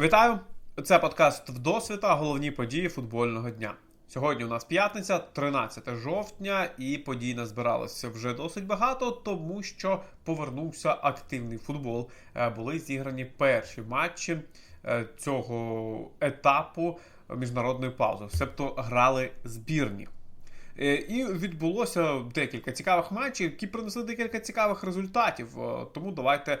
Вітаю! Це подкаст Вдосвіта. Головні події футбольного дня. Сьогодні у нас п'ятниця, 13 жовтня, і подій назбиралося вже досить багато, тому що повернувся активний футбол. Е, Були зіграні перші матчі е, цього етапу міжнародної паузи. Себто грали збірні. Е, І відбулося декілька цікавих матчів, які принесли декілька цікавих результатів. Е, Тому давайте е,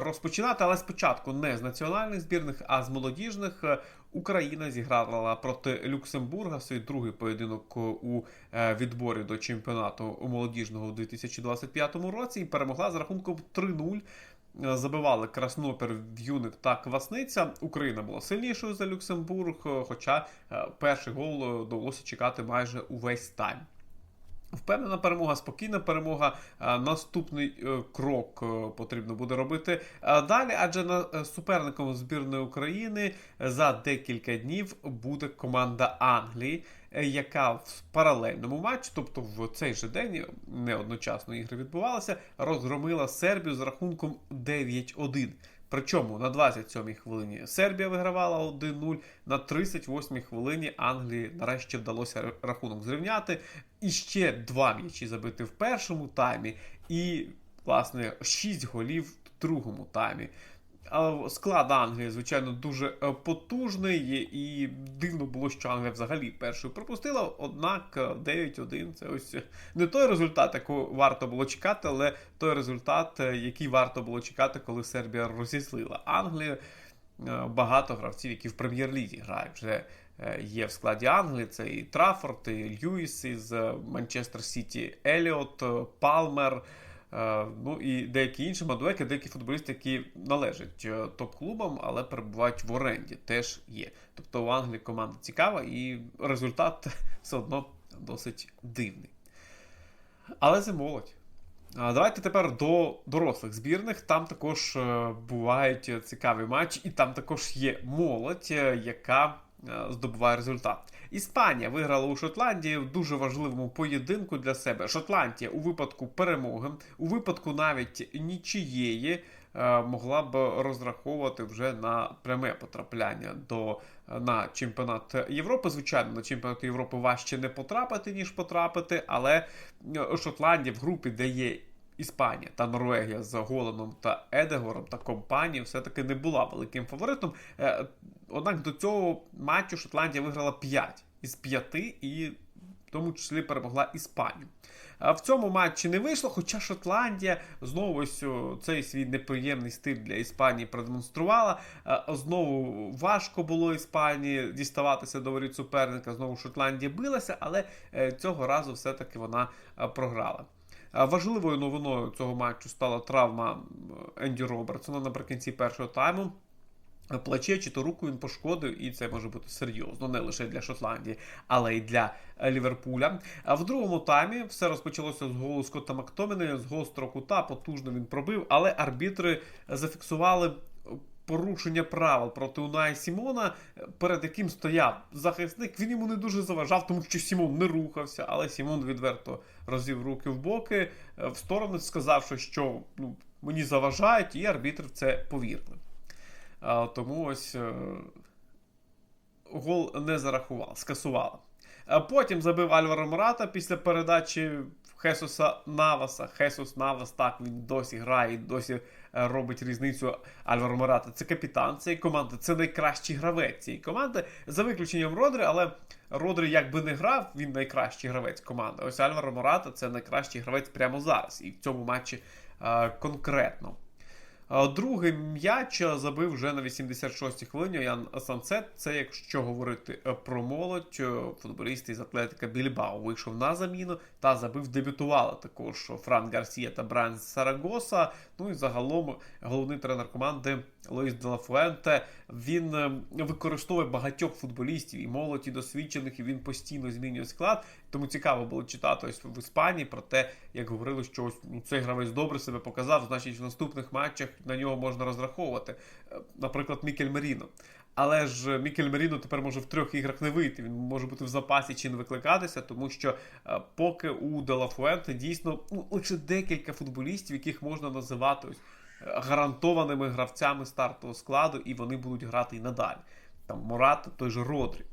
розпочинати. Але спочатку не з національних збірних, а з молодіжних. Україна зіграла проти Люксембурга свій другий поєдинок у відборі до чемпіонату молодіжного у 2025 році і перемогла з рахунком 3-0. Е, Забивали Краснопер, В'юник та Квасниця. Україна була сильнішою за Люксембург, е, хоча е, перший гол довелося чекати майже увесь тайм. Впевнена перемога, спокійна перемога. Наступний е, крок е, потрібно буде робити далі, адже на е, суперником збірної України за декілька днів буде команда Англії, яка в паралельному матчі, тобто в цей же день не одночасно ігри відбувалися, розгромила Сербію з рахунком 9-1. Причому на 27-й хвилині Сербія вигравала 1-0, на 38-й хвилині Англії нарешті вдалося рахунок зрівняти. І ще два м'ячі забити в першому таймі, і, власне, 6 голів в другому таймі. Склад Англії, звичайно, дуже е, потужний, і дивно було, що Англія взагалі першою пропустила. Однак е, 9-1 це ось не той результат, якого варто було чекати, але той результат, е, який варто було чекати, коли Сербія розізлила Англію. Е, Багато гравців, які в прем'єр-лізі грають, вже е, є в складі Англії. Це і Траффорд, і Льюіс із е, Манчестер Сіті, Еліот, е, Палмер. Е, Ну і деякі інші Мадуеки, деякі футболісти, які належать е, топ-клубам, але перебувають в оренді, теж є. Тобто у Англії команда цікава, і результат все одно досить дивний. Але це молодь. Давайте тепер до дорослих збірних. Там також е, бувають цікаві матчі, і там також є молодь, яка здобуває результат. Іспанія виграла у Шотландії в дуже важливому поєдинку для себе. Шотландія у випадку перемоги, у випадку навіть нічиєї. е, Могла б розраховувати вже на пряме потрапляння до на чемпіонат Європи. Звичайно, на чемпіонат Європи важче не потрапити, ніж потрапити, але е, Шотландія в групі, де є Іспанія та Норвегія з Голаном та Едегором та компанією, все-таки не була великим фаворитом. Е, Однак до цього матчу Шотландія виграла 5 із 5 і в тому числі перемогла Іспанію. А В цьому матчі не вийшло, хоча Шотландія знову ось цей свій неприємний стиль для Іспанії продемонструвала. Е, Знову важко було Іспанії діставатися до воріт суперника. Знову Шотландія билася, але е, цього разу все-таки вона е, програла. Важливою новиною цього матчу стала травма Енді Робертсона наприкінці першого тайму. Плече чи то руку він пошкодив, і це може бути серйозно, не лише для Шотландії, але й для е, Ліверпуля. А в другому таймі все розпочалося з голу Скотта Мактоміна, з гострого кута, потужно він пробив, але арбітри зафіксували порушення правил проти Уная Сімона, перед яким стояв захисник. Він йому не дуже заважав, тому що Сімон не рухався, але Сімон відверто розвів руки в боки е, в сторону, сказавши, що ну, мені заважають, і арбітр в це повірили. Тому ось е, гол не зарахував, скасували. А потім забив Альваро Мората після передачі Хесуса Наваса. Хесус Навас так він досі грає, досі е, робить різницю Альваро Мората. Це капітан цієї команди, це найкращий гравець цієї команди. За виключенням Родри, але Родрі якби не грав, він найкращий гравець команди. Ось Альваро Мората це найкращий гравець прямо зараз. І в цьому матчі е, конкретно. Другий м'яч забив вже на 86-й хвилині Ян Сансет. Це якщо говорити е, про молодь, е, футболіст із Атлетика Більбао вийшов на заміну та забив, дебютували також Фран Гарсія та Брайан Сарагоса. Ну і загалом головний тренер команди Луїс Делафуенте. Він е, використовує багатьох футболістів і молодь, і досвідчених, і він постійно змінює склад. Тому цікаво було читати ось в Іспанії про те, як говорили, що ось ну, цей гравець добре себе показав, значить в наступних матчах на нього можна розраховувати. Е, Наприклад, Мікель Меріно. Але ж Мікель Меріно тепер може в трьох іграх не вийти. Він може бути в запасі чи не викликатися, тому що е, поки у Делафуенте дійсно ну, лише декілька футболістів, яких можна називати ось гарантованими гравцями стартового складу, і вони будуть грати і надалі. Там Морат, той же Родрі.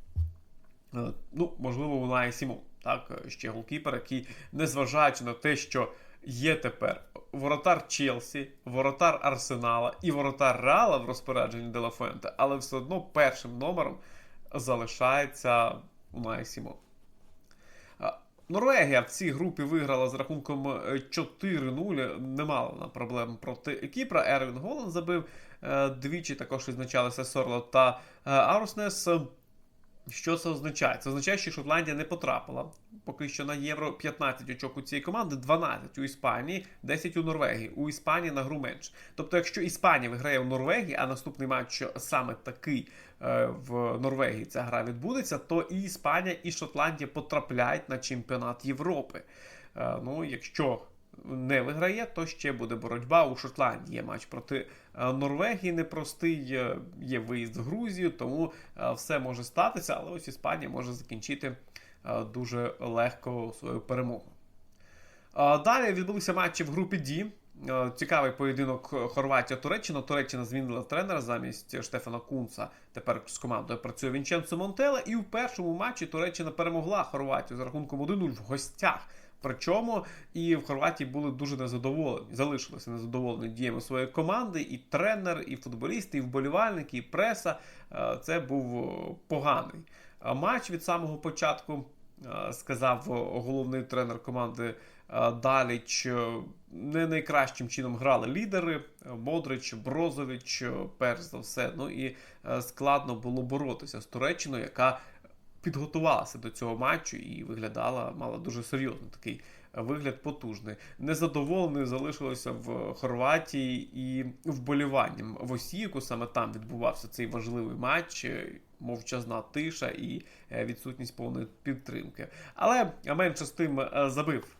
Е, Ну, можливо, Унай Сімон, так, е, ще голкіпер, який, незважаючи на те, що є тепер воротар Челсі, воротар Арсенала і воротар Реала в розпорядженні Делафенте, але все одно першим номером залишається Унай Сімон. А, Норвегія в цій групі виграла з рахунком е, 4-0. Не мала вона проблем проти Кіпра. Ервін Голланд забив е, двічі, також відзначалися Сорло та е, Ауруснес. Що це означає? Це означає, що Шотландія не потрапила поки що на євро 15 очок у цієї команди, 12 у Іспанії, 10 у Норвегії. У Іспанії на гру менше. Тобто, якщо Іспанія виграє у Норвегії, а наступний матч саме такий е, в Норвегії ця гра відбудеться, то і Іспанія, і Шотландія потрапляють на чемпіонат Європи. Е, ну, якщо не виграє, то ще буде боротьба у Шотландії. Матч проти е, Норвегії непростий, е, є виїзд в Грузію, тому е, все може статися, але ось Іспанія може закінчити дуже легко свою перемогу. Далі відбулися матчі в групі. Е, Цікавий поєдинок Хорватія-Туреччина. Туреччина змінила тренера замість Штефана Кунца. Тепер з командою працює Вінченцо Монтеле. І в першому матчі Туреччина перемогла Хорватію з рахунком 1-0 в гостях. Причому і в Хорватії були дуже незадоволені, залишилися незадоволені діями своєї команди, і тренер, і футболісти, і вболівальники, і преса. Е, Це був е, поганий е, матч від самого початку. Сказав головний тренер команди Даліч. Не найкращим чином грали лідери Модрич, Брозович, перш за все. Ну і складно було боротися з Туреччиною, яка підготувалася до цього матчу і виглядала, мала дуже серйозний такий вигляд потужний. Незадоволений залишилося в Хорватії і вболіванням в Осіку. Саме там відбувався цей важливий матч. е, Мовчазна тиша і е, відсутність повної підтримки. Але менше з тим е, забив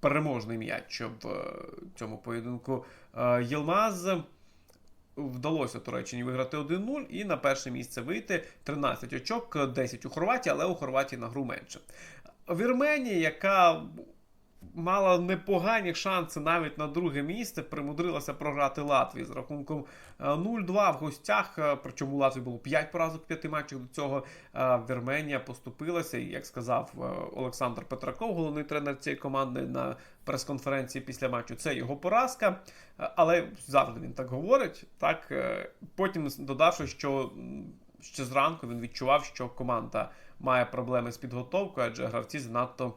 переможний м'яч в цьому поєдинку Єлмаз. Вдалося Туреччині виграти 1-0 і на перше місце вийти 13 очок, 10 у Хорватії, але у Хорватії на гру менше. Вірменія, яка мала непогані шанси навіть на друге місце, примудрилася програти Латвії з рахунком е, 0-2 в гостях. е, Причому Латвії було 5 поразок в 5 матчах. До цього е, Вірменія поступилася. І як сказав е, Олександр Петраков, головний тренер цієї команди на прес-конференції після матчу, це його поразка. Е, Але завжди він так говорить. Так е, потім додавши, що ще зранку він відчував, що команда має проблеми з підготовкою, адже гравці занадто е,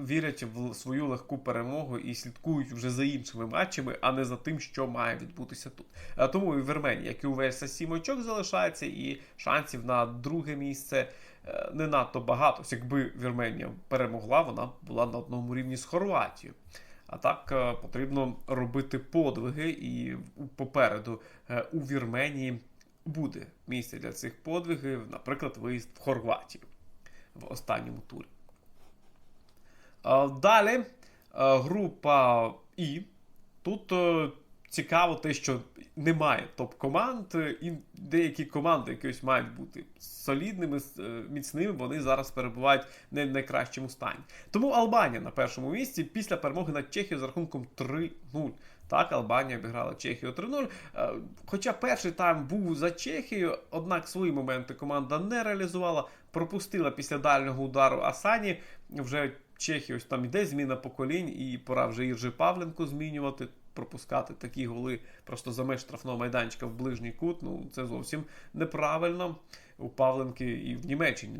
вірять в свою легку перемогу і слідкують вже за іншими матчами, а не за тим, що має відбутися тут. Е, Тому і в Вірменії, як і у Вельса, 7 очок залишається, і шансів на друге місце е, не надто багато. Якби Вірменія перемогла, вона була на одному рівні з Хорватією. А так е, потрібно робити подвиги, і попереду е, у Вірменії буде місце для цих подвигів, наприклад, виїзд в Хорватію в останньому турі. Далі група І. Тут е, цікаво те, що немає топ-команд, е, і деякі команди якісь мають бути солідними, е, міцними, вони зараз перебувають не в найкращому стані. Тому Албанія на першому місці після перемоги над Чехією з рахунком 3-0. Так, Албанія обіграла Чехію 3-0. Е, Хоча перший тайм був за Чехією, однак свої моменти команда не реалізувала, пропустила після дальнього удару Асані. Вже Чехія ось там іде зміна поколінь, і пора вже Іржи Павленко змінювати. Пропускати такі голи просто за меж штрафного майданчика в ближній кут. Ну це зовсім неправильно. У Павленки і в Німеччині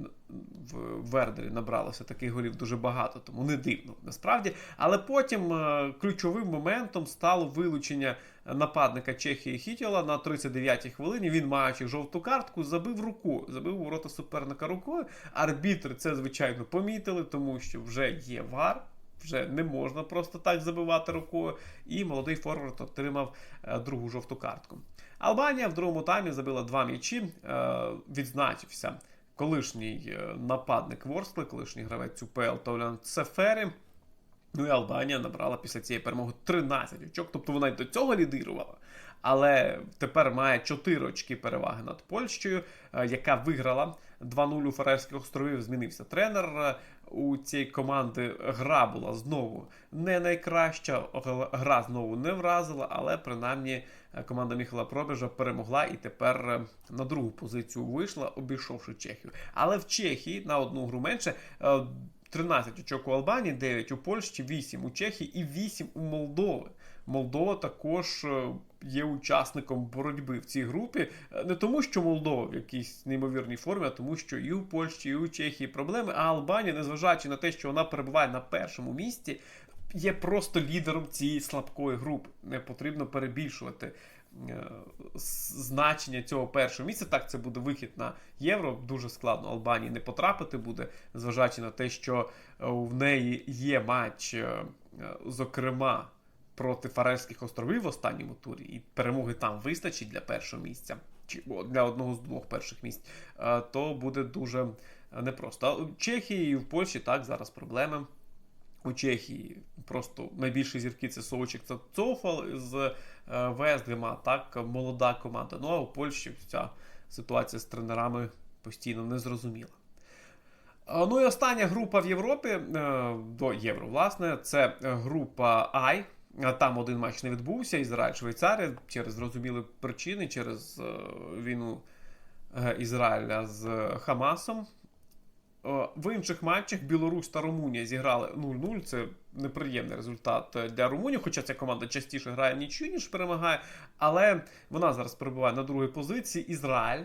в Вердері набралося таких голів дуже багато, тому не дивно насправді. Але потім е, ключовим моментом стало вилучення нападника Чехії Хітіла на 39-й хвилині. Він, маючи жовту картку, забив руку, забив ворота суперника рукою. Арбітри це звичайно помітили, тому що вже є вар. Вже не можна просто так забивати рукою, і молодий форвард отримав е, другу жовту картку. Албанія в другому таймі забила два м'ячі, е, відзначився колишній е, нападник Ворскли, колишній гравець УПЛ Толян Цефері. Ну і Албанія набрала після цієї перемоги 13 очок, тобто вона й до цього лідирувала. Але тепер має 4 очки переваги над Польщею, е, яка виграла 2-0 у Фарерських островів. Змінився тренер. Е, у цієї команди гра була знову не найкраща. Гра знову не вразила, але принаймні е, команда Міхала Пробіжа перемогла і тепер на другу позицію вийшла, обійшовши Чехію. Але в Чехії на одну гру менше. Е, 13 очок у Албанії, 9 у Польщі, 8 у Чехії і 8 у Молдови. Молдова також е, є учасником боротьби в цій групі. Е, Не тому, що Молдова в якійсь неймовірній формі, а тому, що і у Польщі, і у Чехії проблеми. А Албанія, незважаючи на те, що вона перебуває на першому місці, є просто лідером цієї слабкої групи. Не потрібно перебільшувати. Е, Значення цього першого місця. Так, це буде вихід на євро. Дуже складно Албанії не потрапити буде, зважаючи на те, що е, в неї є матч, е, зокрема, проти Фарерських островів в останньому турі, і перемоги там вистачить для першого місця, чи для одного з двох перших місць, то буде дуже непросто. А у Чехії і в Польщі так зараз проблеми. У Чехії просто найбільші зірки це Совочик та Цофал з е, Вестгема, так, молода команда. Ну а у Польщі ця ситуація з тренерами постійно незрозуміла. Ну і остання група в Європі е, до Євро, власне, це група I. А Там один матч не відбувся. Ізраїль, Швейцарія через зрозумілі причини, через е, війну Ізраїля з Хамасом. Е, В інших матчах Білорусь та Румунія зіграли 0-0. Це неприємний результат для Румунії, хоча ця команда частіше грає в нічию, ніж перемагає. Але вона зараз перебуває на другій позиції. Ізраїль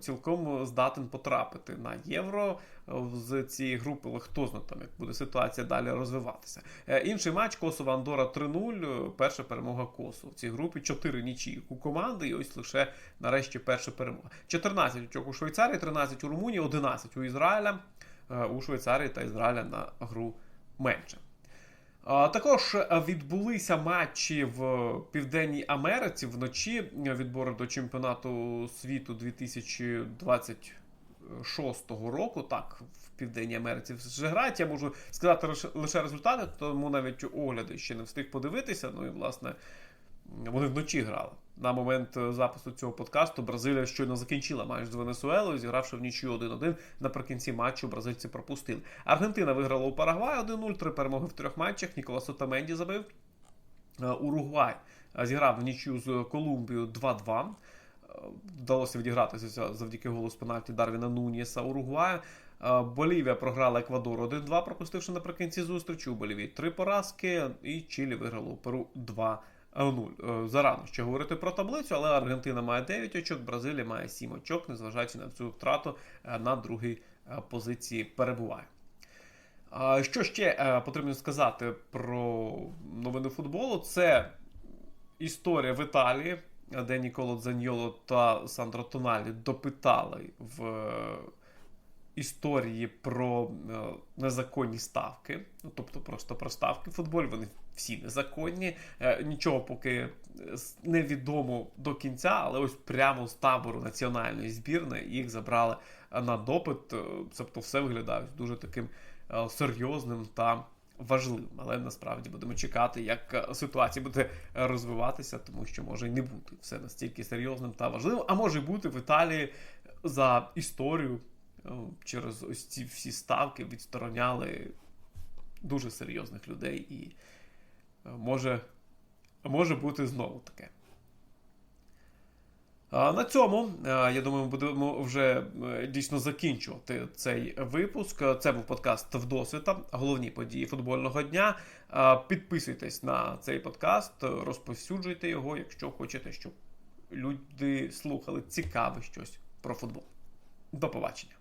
цілком здатен потрапити на євро з цієї групи, але хто знає там, як буде ситуація далі розвиватися. Е, Інший матч Косово Андора 3-0. е, Перша перемога Косово. В цій групі 4 нічиї у команди, і ось лише нарешті перша перемога. 14 очок у Швейцарії, 13 у Румунії, 11 у Ізраїля. Е, У Швейцарії та Ізраїля на гру менше. Також відбулися матчі в Південній Америці вночі відбори до чемпіонату світу 2026 року. Так, в Південній Америці вже грають. Я можу сказати лише результати, тому навіть огляди ще не встиг подивитися. Ну і власне вони вночі грали. На момент е, запису цього подкасту Бразилія щойно закінчила матч з Венесуелою, зігравши в нічию 1-1. Наприкінці матчу бразильці пропустили. Аргентина виграла у Парагвай 1-0, три перемоги в трьох матчах. Ніколас Отаменді забив. Е, Уругвай е, зіграв в нічию з Колумбією 2-2. Е, Вдалося відігратися завдяки голу з пенальті Дарвіна Нуніса Уругвая. Болівія програла Еквадору 1-2, пропустивши наприкінці зустрічі. У Болівії три поразки, і Чилі виграло у Перу 2 0. Е, Зарано ще говорити про таблицю, але Аргентина має 9 очок, Бразилія має 7 очок, незважаючи на цю втрату е, на другій е, позиції перебуває. Що ще потрібно сказати про новини футболу? Це історія в Італії, де Ніколо Дзаньоло та Сандро Тоналі допитали в історії про е, незаконні ставки, ну тобто просто про ставки в футболі. Вони всі незаконні. Е, Нічого поки е, невідомо до кінця, але ось прямо з табору національної збірної їх забрали на допит. Тобто все виглядає дуже таким серйозним та важливим. Але насправді будемо чекати, як ситуація буде розвиватися, тому що може й не бути все настільки серйозним та важливим, а може бути в Італії за історію через ось ці всі ставки відстороняли дуже серйозних людей і е, може, може бути знову таке. На цьому, е, я думаю, будемо вже е, дійсно закінчувати цей випуск. Це був подкаст Вдосвіта, головні події футбольного дня. Підписуйтесь на цей подкаст, розповсюджуйте його, якщо хочете, щоб люди слухали цікаве щось про футбол. До побачення.